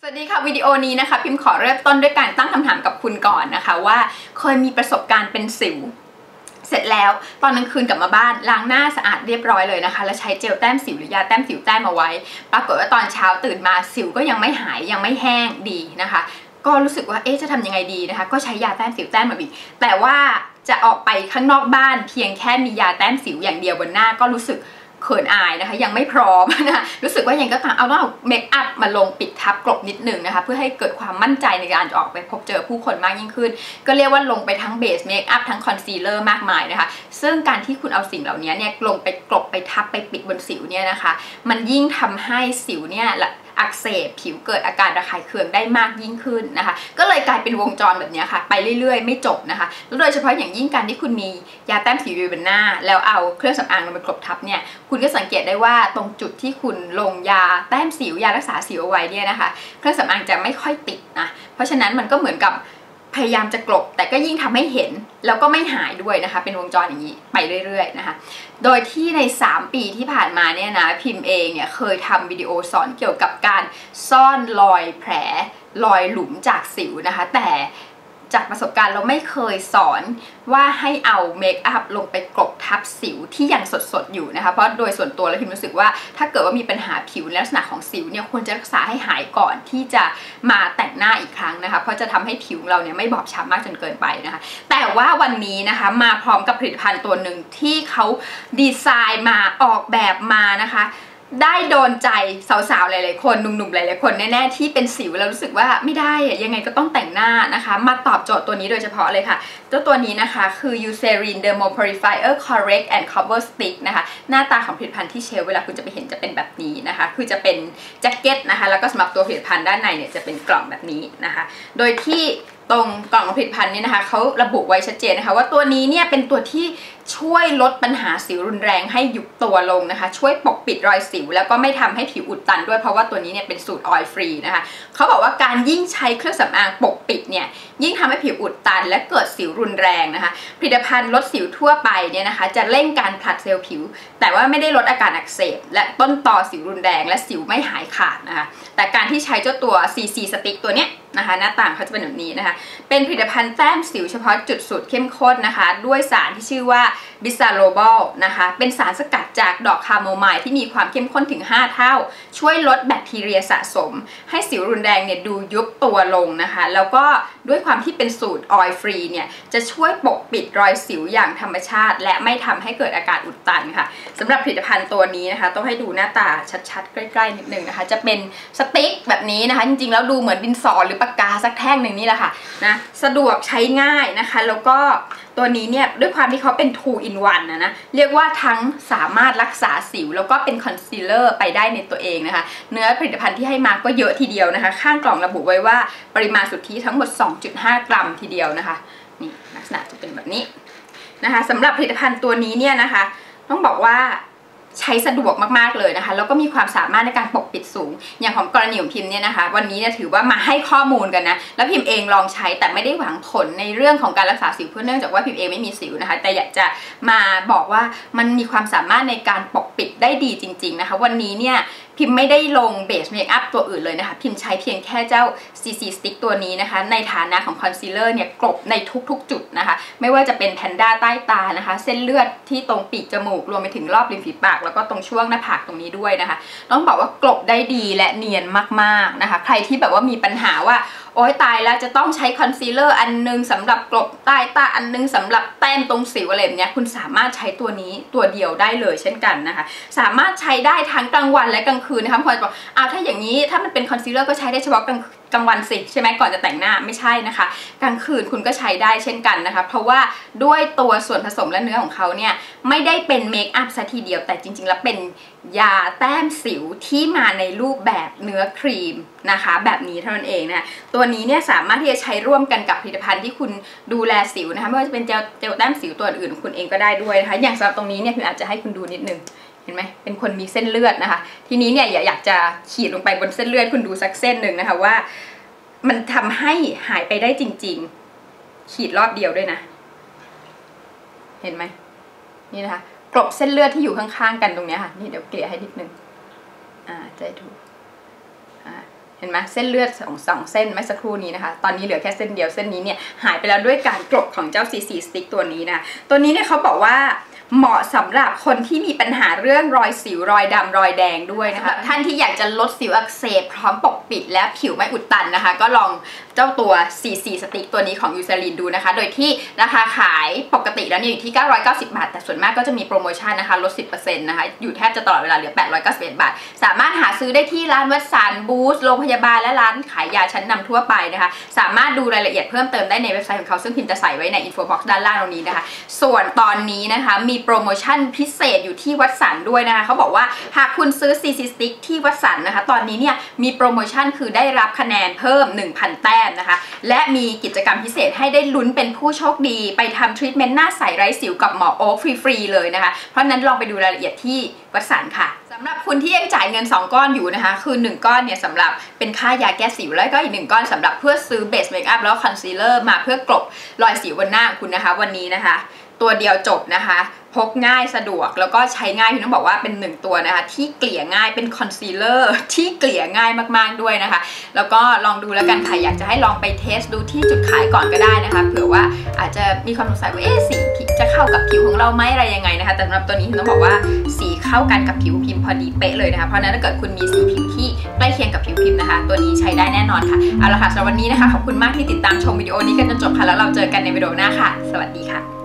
สวัสดีค่ะวิดีโอนี้นะคะ พิมพ์ขอเริ่มต้นด้วยการตั้งคำถามกับคุณก่อนนะคะ ว่าเคยมีประสบการณ์เป็นสิว เสร็จแล้วตอนกลางคืนกลับมาบ้านล้างหน้าสะอาดเรียบร้อยเลยนะคะ แล้วใช้เจลแต้มสิวหรือยาแต้มสิวแต้มเอาไว้ ปรากฏว่าตอนเช้าตื่นมาสิวก็ยังไม่หายยังไม่แห้งดีนะคะ ก็รู้สึกว่าเอ๊ะจะทำยังไงดีนะคะ ก็ใช้ยาแต้มสิวแต้มมาบีกแต่ว่าจะออกไปข้างนอกบ้าน เพียงแค่มียาแต้มสิวอย่างเดียวบนหน้าก็รู้สึก ขินอายนะคะ ยังไม่พร้อมนะคะรู้สึกว่ายังก็ต่างเอาต้องเอาเมคอัพมาลงปิดทับกลบนิดนึงนะคะ เพื่อให้เกิดความมั่นใจในการออกไปพบเจอผู้คนมากยิ่งขึ้น ก็เรียกว่าลงไปทั้งเบสเมคอัพทั้งคอนซีลเลอร์มากมายนะคะ ซึ่งการที่คุณเอาสิ่งเหล่านี้เนี่ยลงไปกลบไปทับไปปิดบนสิวเนี่ยนะคะ มันยิ่งทำให้สิวเนี่ยละ อักเสบผิวเกิดอาการระคายเคืองได้มากยิ่งขึ้นนะคะ ก็เลยกลายเป็นวงจรแบบนี้ค่ะ ไปเรื่อยๆ ไม่จบนะคะแล้วโดยเฉพาะอย่างยิ่งการที่คุณมียาแต้มสิวอยู่บนหน้า แล้วเอาเครื่องสำอางลงไปกลบทับเนี่ยคุณก็สังเกตได้ว่าตรงจุดที่คุณลงยาแต้มสิวยารักษาสิวเอาไว้เนี่ยนะคะ เครื่องสำอางจะไม่ค่อยติดนะเพราะฉะนั้นมันก็เหมือนกับ พยายามจะกลบ แต่ก็ยิ่งทำให้เห็น แล้วก็ไม่หายด้วยนะคะ เป็นวงจรอย่างนี้ไปเรื่อยๆนะคะ โดยที่ใน 3 ปีที่ผ่านมาเนี่ยนะพิมพ์เองเนี่ยเคยทำวิดีโอสอนเกี่ยวกับการซ่อนรอยแผลรอยหลุมจากสิวนะคะ แต่ จากประสบการณ์เราไม่เคยสอนว่าให้เอาเมคอัพลงไปกลบทับสิวที่ยังสดๆอยู่นะคะ เพราะโดยส่วนตัวแล้วพิมรู้สึกว่าถ้าเกิดว่ามีปัญหาผิวลักษณะของสิวเนี่ยควรจะรักษาให้หายก่อนที่จะมาแต่งหน้าอีกครั้งนะคะ เพราะจะทำให้ผิวเราเนี่ยไม่บอบช้ำมากจนเกินไปนะคะ แต่ว่าวันนี้นะคะมาพร้อมกับผลิตภัณฑ์ตัวหนึ่งที่เขาดีไซน์มาออกแบบมานะคะ ได้โดนใจสาวๆ หลายๆ คนหนุ่มๆ หลายๆ คนแน่ๆ ที่เป็นสิวแล้วรู้สึกว่าไม่ได้อะยังไงก็ต้องแต่งหน้านะคะ มาตอบโจทย์ตัวนี้โดยเฉพาะเลยค่ะ เจ้าตัวนี้นะคะคือ Eucerin Dermo Purifier Correct and Cover Stick นะคะ หน้าตาของผลิตภัณฑ์ที่เชลเวลาคุณจะไปเห็นจะเป็นแบบนี้นะคะ คือจะเป็นแจ็คเก็ตนะคะ แล้วก็สำหรับตัวผลิตภัณฑ์ด้านในเนี่ยจะเป็นกล่องแบบนี้นะคะ โดยที่ตรงกล่องผลิตภัณฑ์นี่นะคะเขาระบุไว้ชัดเจนนะคะ ว่าตัวนี้เนี่ยเป็นตัวที่ ช่วยลดปัญหาสิวรุนแรงให้ยุบตัวลงนะคะ ช่วยปกปิดรอยสิว แล้วก็ไม่ทำให้ผิวอุดตันด้วยเพราะว่าตัวนี้เนี่ยเป็นสูตรออยล์ฟรีนะคะเขาบอกว่าการยิ่งใช้เครื่องสำอางปกปิดเนี่ยยิ่งทำให้ผิวอุดตัน และเกิดสิวรุนแรงนะคะ ผลิตภัณฑ์ลดสิวทั่วไปเนี่ยนะคะ จะเร่งการผลัดเซลล์ผิว แต่ว่าไม่ได้ลดอาการอักเสบ และต้นตอสิวรุนแรง และสิวไม่หายขาดนะคะ แต่การที่ใช้เจ้าตัว CC สติ๊กตัวเนี้ยนะคะหน้าต่างเขาจะเป็นแบบนี้นะคะ เป็นผลิตภัณฑ์แต้มสิวเฉพาะจุดสูตรเข้มข้นนะคะ ด้วยสารที่ชื่อว่าบิซาโลบอลนะคะ เป็นสารสกัดจากดอกคาโมไมล์ที่มีความเข้มข้นถึง 5 เท่า ช่วยลดแบคทีเรียสะสม ให้สิวรุนแรงเนี่ยดูยุบตัวลงนะคะ แล้วก็ด้วยความที่เป็นสูตรออยล์ฟรีเนี่ย จะช่วยปกปิดรอยสิวอย่างธรรมชาติ และไม่ทำให้เกิดอาการอุดตันค่ะสำหรับผลิตภัณฑ์ตัวนี้นะคะ ต้องให้ดูหน้าตาชัดๆ ใกล้ๆนิดนึงนะคะ จะเป็นสติ๊กแบบนี้นะคะ จริงๆ แล้วดูเหมือนดินสอหรือปากกาสักแท่งหนึ่งนี่แหละค่ะนะ สะดวกใช้ง่ายนะคะ แล้วก็ ตัวนี้เนี่ยด้วยความที่เขาเป็น two in one นะนะเรียกว่าทั้งสามารถรักษาสิว แล้วก็เป็นคอนซีลเลอร์ไปได้ในตัวเองนะคะ เนื้อผลิตภัณฑ์ที่ให้มาก็เยอะทีเดียวนะคะ ข้างกล่องระบุไว้ว่าปริมาณสุทธิทั้งหมด 2.5 กรัมทีเดียวนะคะนี่ลักษณะจะเป็นแบบนี้นะคะสำหรับผลิตภัณฑ์ตัวนี้เนี่ยนะคะ ต้องบอกว่า ใช้สะดวกมากๆเลยนะคะแล้วก็มีความสามารถในการปกปิดสูง อย่างของกรณีของพิมพ์เนี่ยนะคะ วันนี้เนี่ยถือว่ามาให้ข้อมูลกันนะแล้วพิมพ์เองลองใช้แต่ไม่ได้หวังผลในเรื่องของการรักษาสิวเพื่อเนื่องจากว่าพิมพ์เองไม่มีสิวนะคะ แต่อยากจะมาบอกว่ามันมีความสามารถในการปกปิดได้ดีจริง ๆนะคะ วันนี้เนี่ย พิมพ์ไม่ได้ลงเบสเมคอัพตัวอื่นเลยนะคะ พิมพ์ใช้เพียงแค่เจ้า CC Stick ตัวนี้นะคะ ในฐานะของคอนซีลเลอร์เนี่ยกลบในทุกๆ จุดนะคะ ไม่ว่าจะเป็นแพนด้าใต้ตานะคะ เส้นเลือดที่ตรงปีกจมูก รวมไปถึงรอบริมฝีปาก แล้วก็ตรงช่วงหน้าผากตรงนี้ด้วยนะคะ ต้องบอกว่ากลบได้ดีและเนียนมากๆนะคะ ใครที่แบบว่ามีปัญหาว่าโอ้ยตายแล้วจะต้องใช้คอนซีลเลอร์อันนึงสำหรับกลบใต้ตาอันนึงสำหรับแต้มตรงสิวอะไรแบบนี้คุณสามารถใช้ตัวนี้ตัวเดียวได้เลยเช่นกันนะคะ สามารถใช้ได้ทั้งกลางวันและกลางคืนคืนะคะคนบอกอ้าวถ้าอย่างนี้ถ้ามันเป็นคอนซีลเลอร์ก็ใช้ได้เฉพาะกลางกลางวันสิใช่ไหมก่อนจะแต่งหน้าไม่ใช่นะคะ กลางคืนคุณก็ใช้ได้เช่นกันนะคะ เพราะว่าด้วยตัวส่วนผสมและเนื้อของเขาเนี่ยไม่ได้เป็นเมคอัพซะทีเดียวแต่จริง ๆ แล้วเป็นยาแต้มสิวที่มาในรูปแบบเนื้อครีมนะคะ แบบนี้เท่านั้นเองนะตัวนี้เนี่ยสามารถที่จะใช้ร่วมกันกับผลิตภัณฑ์ที่คุณดูแลสิวนะคะไม่ว่าจะเป็นเจลเจลแต้มสิวตัวอื่นคุณเองก็ได้ด้วยนะคะ อย่างสำหรับตรงนี้เนี่ยพิมอาจจะให้คุณดูนิดนึงเห็นไหมเป็นคนมีเส้นเลือดนะคะ ทีนี้เนี่ยอยากจะขีดลงไปบนเส้นเลือดคุณดูสักเส้นหนึ่งนะคะว่า มันทำให้หายไปได้จริง ๆ ขีดรอบเดียวด้วยนะ เห็นไหมนี่นะคะ กลบเส้นเลือดที่อยู่ข้างๆกันตรงนี้ค่ะ นี่เดี๋ยวเกลี่ยให้นิดนึง อ่าจะถูกอ่าเห็นไหมเส้นเลือดสองสองเส้นเมื่อสักครู่นี้นะคะ ตอนนี้เหลือแค่เส้นเดียวเส้นนี้เนี่ยหายไปแล้วด้วยการกรบของเจ้า CC Stick ตัวนี้นะ ตัวนี้เนี่ยเขาบอกว่า เหมาะสำหรับคนที่มีปัญหาเรื่องรอยสิวรอยดำรอยแดงด้วยนะคะท่านที่อยากจะลดสิวอักเสบพร้อมปกปิดและผิวไม่อุดตันนะคะ ก็ลองเจ้าตัว CC Stick ตัวนี้ของยูซาลินดูนะคะ โดยที่ราคาขายปกติแล้วเนี่ยอยู่ที่ 990 บาท แต่ส่วนมากก็จะมีโปรโมชั่นนะคะลด 10%นะคะ อยู่แทบจะตลอดเวลาเหลือ 891 บาท สามารถหาซื้อได้ที่ร้านวัดสันบูธโรงพยาบาลและร้านขายยาชั้นนำทั่วไปนะคะ สามารถดูรายละเอียดเพิ่มเติมได้ในเว็บไซต์ของเขาซึ่งพิมจะใส่ไว้ในอินโฟบ็อกซ์ด้านล่างตรงนี้นะคะ ส่วนตอนนี้นะคะมีโปรโมชั่นพิเศษอยู่ที่วัดสันด้วยนะคะเขาบอกว่าหากคุณซื้อ CC Stick ที่วัดสันนะคะ ตอนนี้เนี่ยมีโปรโมชั่นคือได้รับคะแนนเพิ่ม 1,000 แต้มนะคะ และมีกิจกรรมพิเศษให้ได้ลุ้นเป็นผู้โชคดีไปทำทรีทเมนต์หน้าใสไร้สิวกับหมอโอ๊คฟรีๆเลยนะคะ เพราะฉะนั้นลองไปดูรายละเอียดที่วัดสันค่ะสำหรับคุณที่ยังจ่ายเงิน 2 ก้อนอยู่นะคะ คือ 1 ก้อนเนี่ยสำหรับเป็นค่ายาแก้สิวแล้วก็อีก 1 ก้อนสำหรับเพื่อซื้อเบสเมคอัพแล้วคอนซีลเลอร์มาเพื่อกลบรอยสิวบนหน้าของคุณนะคะ วันนี้นะคะ ตัวเดียวจบนะคะพกง่ายสะดวกแล้วก็ใช้ง่ายที่ต้องบอกว่าเป็นหนึ่งตัวนะคะ ที่เกลี่ยง่ายเป็นคอนซีลเลอร์ที่เกลี่ยง่ายมากๆด้วยนะคะ แล้วก็ลองดูแล้วกันค่ะอยากจะให้ลองไปเทสดูที่จุดขายก่อนก็ได้นะคะเผื่อว่าอาจจะมีความสงสัยว่าเอ๊ะสีผิวจะเข้ากับผิวของเราไหมอะไรยังไงนะคะ แต่สำหรับตัวนี้ต้องบอกว่าสีเข้ากันกับผิวพิมพ์พอดีเป๊ะเลยนะคะเพราะฉะนั้นถ้าเกิดคุณมีสีผิวที่ใกล้เคียงกับผิวพิมพ์นะคะ ตัวนี้ใช้ได้แน่นอนค่ะเอาละค่ะสำหรับวันนี้นะคะขอบคุณมากที่ติดตามชมวิดีโอนี้กันจนจบค่ะแล้วเราเจอกันในวิดีโอหน้าค่ะ สวัสดีค่ะ